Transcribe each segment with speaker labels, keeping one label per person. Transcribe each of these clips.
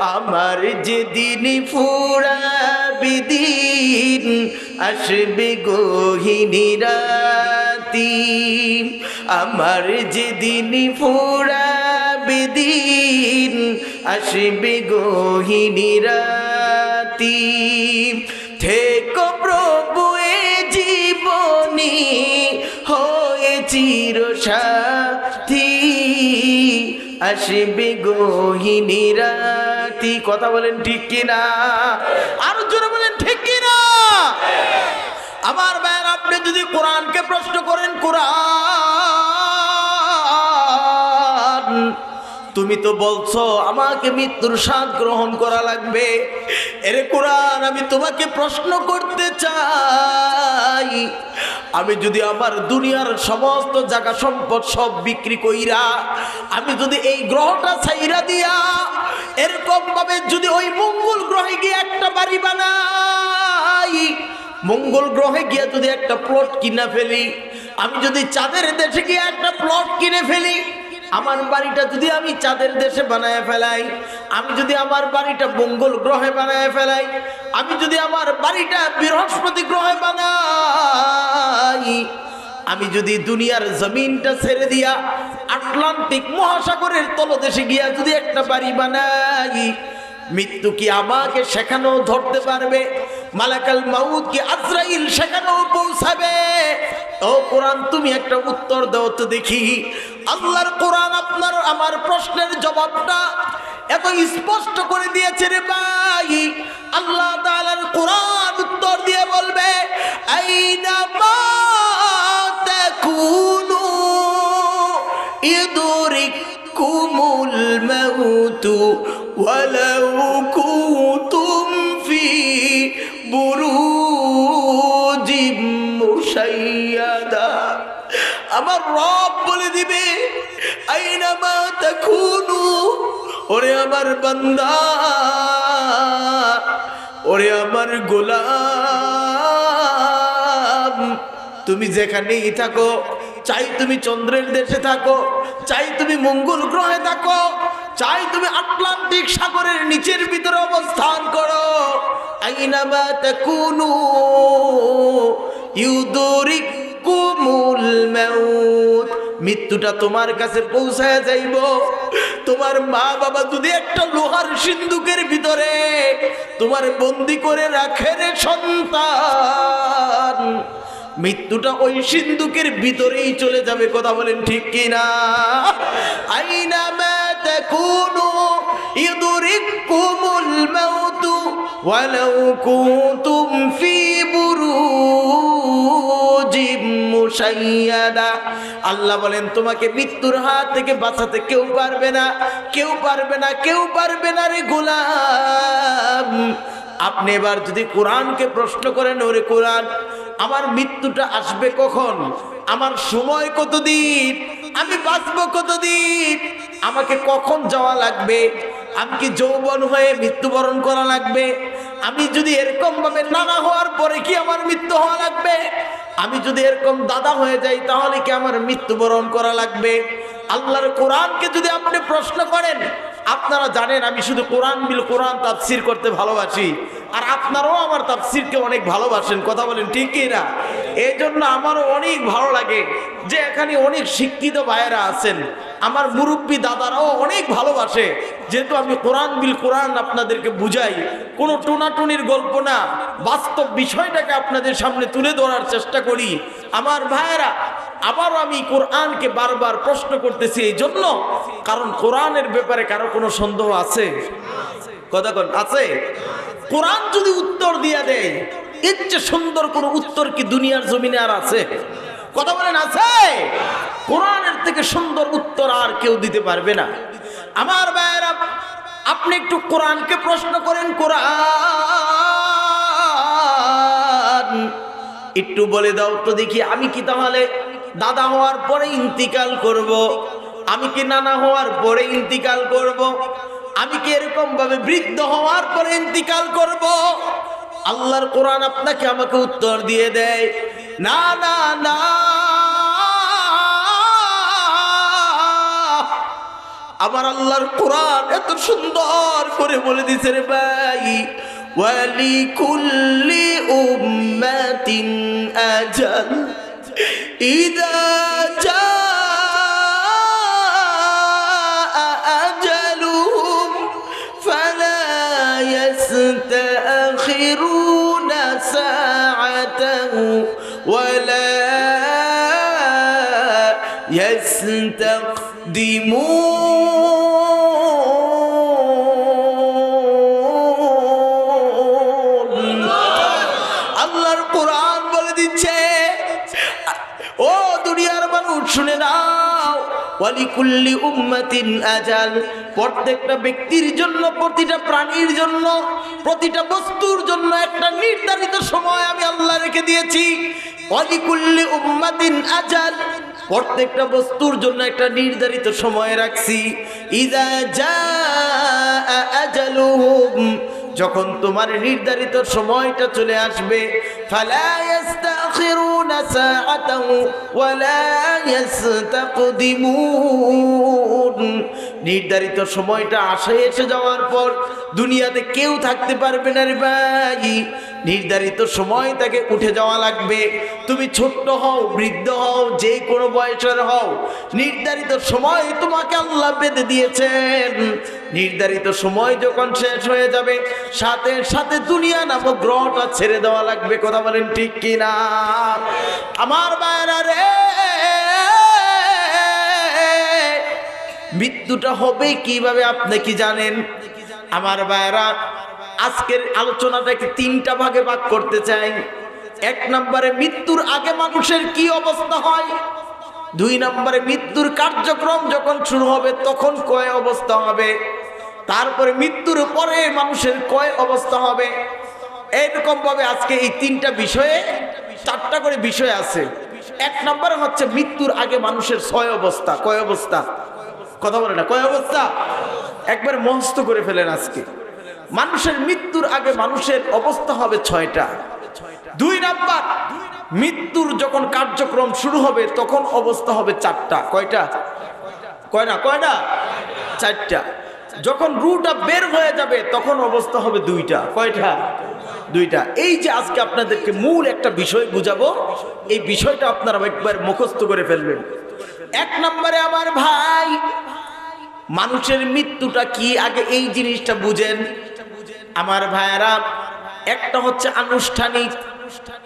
Speaker 1: আমার যেদিন ফুরা বিদিন আসবে গহিনী রাতি। আমার যেদিন ফুরা বিদিন আসবে গহিনী রাতি। থেকো প্রভু, এ জীবনী হয়ে চির সাথী আসবে গহিনী রাতি। কথা বলেন ঠিক কিনা? আরও জোরে বলেন, ঠিক কিনা? আমার ভাইয়ের আপনি যদি কোরআনকে প্রশ্ন করেন, কোরআন, তুমি তো বলছো আমাকে মৃত্যুর স্বাদ গ্রহণ করা লাগবে। এরে কোরআন, আমি তোমাকে প্রশ্ন করতে চাই। আমি যদি আমার দুনিয়ার সমস্ত জায়গা সম্পদ সব বিক্রি কইরা, আমি যদি এই গ্রহটা ছাইরা দিয়া, এরকম ভাবে যদি ওই মঙ্গল গ্রহে গিয়ে একটা বাড়ি বানাই, মঙ্গল গ্রহে গিয়ে যদি একটা প্লট কিনে ফেলি, আমি যদি চাঁদের দেশে গিয়ে একটা প্লট কিনে ফেলি, আমার বাড়িটা যদি আমি চাঁদের দেশে বানায় ফেলাই আমি যদি আমার বাড়িটা মঙ্গল গ্রহে বানায় ফেলাই, আমি যদি আমার বাড়িটা বৃহস্পতি গ্রহে বানাই, আমি যদি দুনিয়ার জমিনটা ছেড়ে দিয়া আটলান্টিক মহাসাগরের তলদেশে গিয়া যদি একটা বাড়ি বানাই, মৃত্যু কি আমাকে সেখানেও ধরতে পারবে? মালাকাল মাউদ কি আজরাইল সেখানেও পৌঁছাবে? ও কোরআন, তুমি একটা উত্তর দাও তো দেখি। আল্লাহর কোরআন আপনার, আমার প্রশ্নের জবাবটা এত স্পষ্ট করে দিয়েছে রে ভাই। আল্লাহ তাআলার কোরআন উত্তর দিয়ে বলবে, আইনা মা তাকুনু ইদুরিকুমুল মাউত ওয়ালাউ কুতুম ফি বুরুজিম মুশাইয়াদা। আমার রব বলে দিবে, আইনা মা তাকুনু ওরে আমার বান্দা, ওরে আমার গোলাম। তুমি যেখানেই থাকো, চাই তুমি চন্দ্রের দেশে থাকো, চাই তুমি মঙ্গল গ্রহে থাকো, চাই তুমি আটলান্টিক সাগরের নিচের ভিতরে অবস্থান করো। মাউত। মৃত্যুটা তোমার কাছে পৌঁছায় যাইব। তোমার মা বাবা যদি একটা লোহার সিন্ধুকের ভিতরে তোমার বন্দি করে রাখে রে সন্তান, মৃত্যুটা ওই সিন্ধুকের ভিতরেই চলে যাবে, কথা বলেন ঠিক কিনা? আইনা ইদরিকুমুল মাউত ওয়ালাউ কুনতুম আল্লাহ বলেন, তোমাকে মৃত্যুর হাত থেকে বাঁচাতে কেউ পারবে না, কেউ পারবে না, কেউ পারবে না রে গোলাম। আপনি এবার যদি কোরআনকে প্রশ্ন করেন, ওরে কোরআন, আমার মৃত্যুটা আসবে কখন? আমার সময় কতদিন? আমি বাঁচবো কতদিন? আমাকে কখন যাওয়া লাগবে? আমি কি যৌবন হয়ে মৃত্যুবরণ করা লাগবে? আমি যদি এরকম ভাবে নানা হওয়ার পরে কি আমার মৃত্যু হওয়া লাগবে? আমি যদি এরকম দাদা হয়ে যাই, তাহলে কি আমার মৃত্যুবরণ করা লাগবে? আল্লাহর কোরআনকে যদি আপনি প্রশ্ন করেন, আপনারা জানেন আমি শুধু কোরআন বিল কোরআন তাফসির করতে ভালোবাসি, আর আপনারাও আমার তাফসিরকে অনেক ভালোবাসেন, কথা বলেন ঠিকই না? এই জন্য আমারও অনেক ভালো লাগে যে এখানে অনেক শিক্ষিত ভাইয়েরা আছেন, আমার মুরব্বী দাদারাও অনেক ভালোবাসে যেহেতু আমি কোরআন বিল কোরআন আপনাদেরকে বুঝাই, কোনো টোনাটুনির গল্প না, বাস্তব বিষয়টাকে আপনাদের সামনে তুলে ধরার চেষ্টা করি। আমার ভাইয়েরা আবার আমি কোরআনকে বারবার প্রশ্ন করতেছি এই জন্য, কারণ কোরআনের ব্যাপারে কারও কোনো সন্দেহ আছে? কথা কোন, আছে? কোরআন যদি উত্তর দিয়ে দেয়, এর চেয়ে সুন্দর কোন উত্তর কি দুনিয়ার জমিনে আর আছে? কথা বলেন, আছে? কোরআনের থেকে সুন্দর উত্তর আর কেউ দিতে পারবে না। আমার ভাইয়েরা, আপনি একটু কোরআনকে প্রশ্ন করেন, কোরআন একটু বলে দাও তো দেখি, আমি কি তাহলে দাদা হওয়ার পরে ইন্তিকাল করব। আমি কি নানা হওয়ার পরে ইন্তিকাল করব। আমি কি এরকম ভাবে বৃদ্ধ হওয়ার পরে ইন্তিকাল করব। আল্লাহর কোরআন আপনাকে আমাকে উত্তর দিয়ে দেয় না না না আমার আল্লাহর কোরআন এত সুন্দর করে বলে দিছে রে ভাই ওয়ালি কুল্লি উম্মাতিন আজাল ইদা জা أجلهم فلا يستأخرون ساعة ولا يستقدمون ওয়ালিকুল্লি উম্মাতিন আজাল। প্রত্যেকটা ব্যক্তির জন্য, প্রতিটা প্রাণীর জন্য, প্রতিটা বস্তুর জন্য একটা নির্ধারিত সময় আমি আল্লাহ রেখে দিয়েছি। ওয়ালিকুল্লি উম্মাতিন আজাল। প্রত্যেকটা বস্তুর জন্য একটা নির্ধারিত সময় রাখছি। ইদা জা আজালুহুম যখন তোমার নির্ধারিত সময়টা চলে আসবে ফালা নির্ধারিত সময়টা আসে এসে যাওয়ার পর দুনিয়াতে কেউ থাকতে পারবে না রে ভাই। নির্ধারিত সময় তাকে উঠে যাওয়া লাগবে। তুমি ছোট্ট হও, বৃদ্ধ হও, যে কোনো বয়সের হও। নির্ধারিত সময় তোমাকে আল্লাহ বেঁধে দিয়েছেন। নির্ধারিত সময় যখন শেষ হয়ে যাবে, সাথে সাথে দুনিয়া নামক গ্রহটা ছেড়ে দেওয়া লাগবে। কথা বলেন ঠিক কিনা? আমার বাইরা রে! মৃত্যুটা হবে কীভাবে আপনি কি জানেন? আমার ভাইরা আজকের আলোচনাটাকে তিনটা ভাগে ভাগ করতে চাই। এক নম্বরে, মৃত্যুর আগে মানুষের কি অবস্থা হয়? দুই নম্বরে, মৃত্যুর কার্যক্রম যখন শুরু হবে, তখন কয় অবস্থা হবে? তারপরে, মৃত্যুর পরে মানুষের কয় অবস্থা হবে? এইরকম ভাবে আজকে এই তিনটা বিষয়ে, চারটা করে বিষয় আছে। এক নম্বরে হচ্ছে, মৃত্যুর আগে মানুষের ছয় অবস্থা। কয় অবস্থা? কথা বলে না। কয় অবস্থা? একবার মহস্ত করে ফেলেন আজকে। মানুষের মৃত্যুর আগে মানুষের অবস্থা হবে ছয়টা। দুই নাম্বার, মৃত্যুর যখন কার্যক্রম শুরু হবে, তখন অবস্থা হবে চারটা। কয়টা? কয় না কয় না? চারটা। যখন রুটা বের হয়ে যাবে, তখন অবস্থা হবে দুইটা। কয়টা? দুইটা। এই যে আজকে আপনাদেরকে মূল একটা বিষয় বুঝাবো, এই বিষয়টা আপনারা একবার মুখস্থ করে ফেলবেন। এক নম্বরে আমার ভাই মানুষের মৃত্যুটা কি? আগে এই জিনিসটা বুঝেন। আমার ভাইয়েরা, একটা হচ্ছে আনুষ্ঠানিক,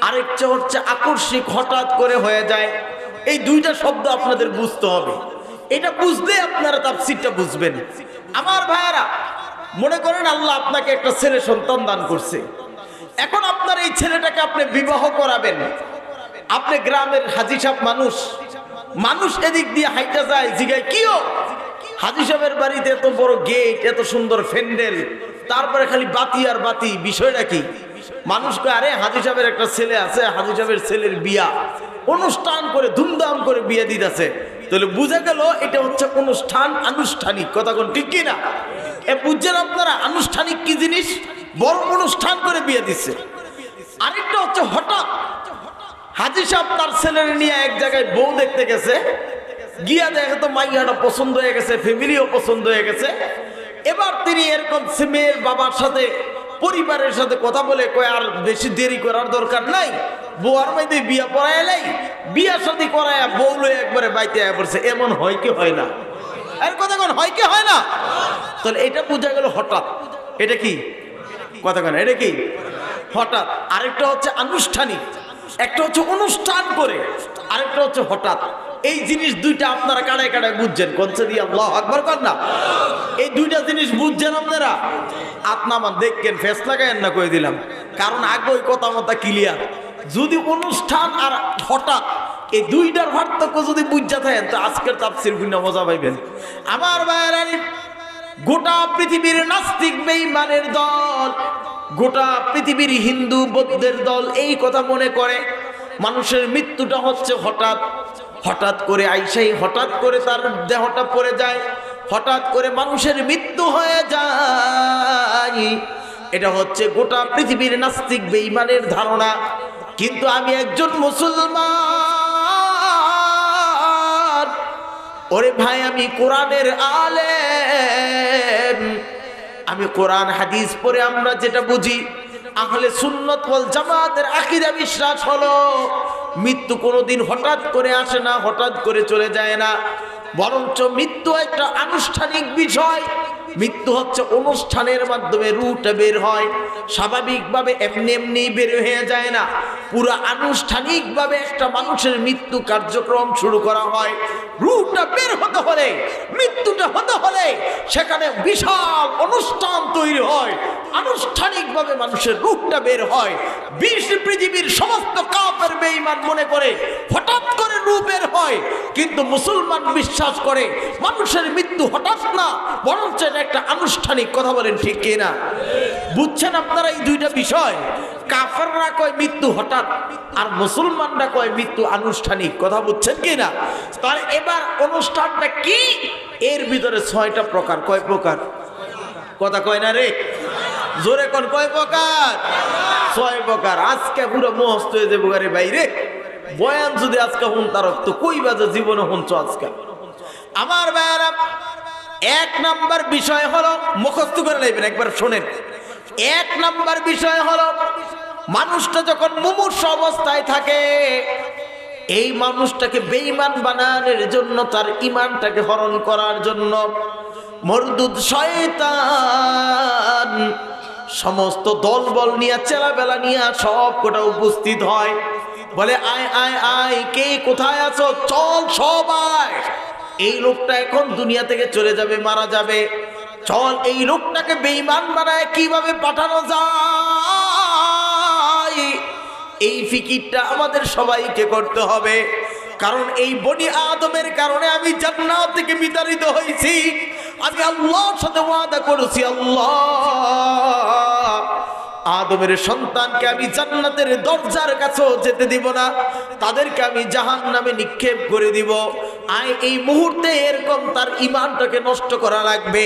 Speaker 1: আরেকটা হচ্ছে আকস্মিক, হঠাৎ করে হয়ে যায়। এই দুইটা শব্দ আপনাদের বুঝতে হবে। এটা বুঝলে আপনারা তাফসিরটা বুঝবেন। আমার ভাইয়েরা, মনে করেন আল্লাহ আপনাকে একটা ছেলে সন্তান দান করছে। এখন আপনার এই ছেলেটাকে আপনি বিবাহ করাবেন। আপনি গ্রামের হাজি সাহেব মানুষ। মানুষ এদিক দিয়ে হাইটা যায়, জিগায় কিও হাজি সাহেবের বাড়িতে এত বড় গেট এত সুন্দর ফ্যান্ডেল তারপরে খালি বাতি আর বাতি, বিষয়টা কি? মানুষকে আরে হাজি সাহেবের একটা ছেলে আছে, হাজি সাহেবের ছেলের বিয়া। অনুষ্ঠান করে, ধুমধাম করে বিয়ে দিতেছে। তাহলে বুঝে গেল এটা হচ্ছে অনুষ্ঠান আনুষ্ঠানিক। কথা কোন ঠিক কি না? এ বুঝছেন আপনারা, আনুষ্ঠানিক কি জিনিস? বড় অনুষ্ঠান করে বিয়ে দিচ্ছে। আরেকটা হচ্ছে হঠাৎ। হাজি সাহেব তার ছেলের নিয়ে এক জায়গায় বউ দেখতে গেছে। গিয়া দেখে তো মাইয়াটা পছন্দ হয়ে গেছে ফ্যামিলিও পছন্দ হয়ে গেছে। এবার তিনি এরকম মেয়ের বাবার সাথে, পরিবারের সাথে কথা বলে কয়, আর বেশি দেরি করার দরকার নাই। বউয়ার মাইতে বিয়া পড়ায় নাই। বিয়া সাথে করায় বউ একবারে বাইতে আয়া পড়ছে। এমন হয় কি হয় না? আর কথা কোন, হয় কি হয় না? তাহলে এটা বোঝা গেল হঠাৎ। এটা কি? কথা কেন, এটা কি? হঠাৎ। আরেকটা হচ্ছে আনুষ্ঠানিক। একটা হচ্ছে অনুষ্ঠান করে, আরেকটা হচ্ছে হঠাৎ। এই জিনিস দুইটা আপনারা কাড়ায় কাড়ায় বুঝছেন। কনসে দিয়ে আল্লাহ আকবর কর না। এই দুইটা জিনিস বুঝছেন আপনারা? আপনা আমার দেখকেন ফেস লাগায়েন না, কয়ে দিলাম। কারণ আগে ওই কথা মতো ক্লিয়ার যদি অনুষ্ঠান আর হঠাৎ এই দুইটার পার্থক্য যদি বুঝা থাকেন তো আজকের তাপসির গুণা মজা পাইবেন। আমার বাইরানি গোটা পৃথিবীর নাস্তিক বেঈমানের দল, গোটা পৃথিবীর হিন্দু বৌদ্ধের দল এই কথা মনে করে, মানুষের মৃত্যুটা হচ্ছে হঠাৎ হঠাৎ করে আইসাই, হঠাৎ করে তার দেহটা পড়ে যায়, হঠাৎ করে মানুষের মৃত্যু হয়ে যায়। এটা হচ্ছে গোটা পৃথিবীর নাস্তিক বেঈমানের ধারণা। কিন্তু আমি একজন মুসলমান। ওরে ভাই, আমি কোরআনের আলে আমি কোরআন, হাদিস পরে আমরা যেটা বুঝি, আহলে সুন্নত ওয়াল জামাতের আকীদা বিশ্বাস হলো মৃত্যু কোনোদিন হঠাৎ করে আসে না, হঠাৎ করে চলে যায় না। বরঞ্চ মৃত্যু একটা আনুষ্ঠানিক বিষয়। মৃত্যু হচ্ছে অনুষ্ঠানের মাধ্যমে রুটে বের হয়। স্বাভাবিকভাবে এমনি এমনি বের হয়ে যায় না। পুরো আনুষ্ঠানিকভাবে একটা মানুষের মৃত্যু কার্যক্রম শুরু করা হয়। রুটটা বের হতে হলে, মৃত্যুটা হতে হলে সেখানে বিশাল অনুষ্ঠান তৈরি হয়। আনুষ্ঠানিকভাবে মানুষের রূপটা বের হয়। বিশ পৃথিবীর সমস্ত কাপের বেঈমান মনে করে হঠাৎ করে রূপ বের হয়। কিন্তু মুসলমান বিশ্বাস করে, মানুষের মৃত্যু হঠাৎ না, বরঞ্চ একটা আনুষ্ঠানিক কথা বলেন, ঠিক কিনা? বুঝছেন আপনারা এই দুইটা বিষয়? কাফাররা কয় মৃত্যু হঠাৎ, আর মুসলমানরা কয় মৃত্যু আনুষ্ঠানিক, কথা বুঝছেন কি না তাহলে এবার অনুষ্ঠানটা কি? এর ভিতরে ছয়টা প্রকার, কয় প্রকার? কথা কয় না রে? জোরে কোন, কয় প্রকার? ছয় প্রকার। আজকে পুরো মহস্ত হয়ে যাব গাড়ি বাইরে বয়ান যদি আজকে হুন তার তো কই বাজে জীবনে হুনছ আজকে? আমার ভাইয়ারা এক নাম্বার বিষয় হলো মুখস্থ করে নেবেন, একবার শোনেন। এক নাম্বার বিষয় হলো, মানুষটা যখন মুমূর্ষ অবস্থায় থাকে, এই মানুষটাকে বেঈমান বানানোর জন্য, তার ইমানটাকে হরণ করার জন্য মরদুদ শয়তান সমস্ত দলবল নিয়ে, চেলাবেলা নিয়ে সব কোটা উপস্থিত হয়। বলে, আয় আয় আয়, কে কোথায় আছো? চল সবাই! এই লোকটা এখন দুনিয়া থেকে চলে যাবে, মারা যাবে। চল, এই লোকটাকে বেঈমান বানায় কীভাবে পাঠানো যায়? এই ফিকিরটা আমাদের সবাইকে করতে হবে। কারণ এই বনি আদমের কারণে আমি জান্নাত থেকে বিতাড়িত হয়েছি। আমি আল্লাহর সাথে ওয়াদা করেছি, আল্লাহ। আদমের সন্তানকে আমি জান্নাতের দরজার কাছেও যেতে দিব না। তাদেরকে আমি জাহান নামে নিক্ষেপ করে দিব। আয় এই মুহূর্তে এরকম তার ইমানটাকে নষ্ট করা লাগবে।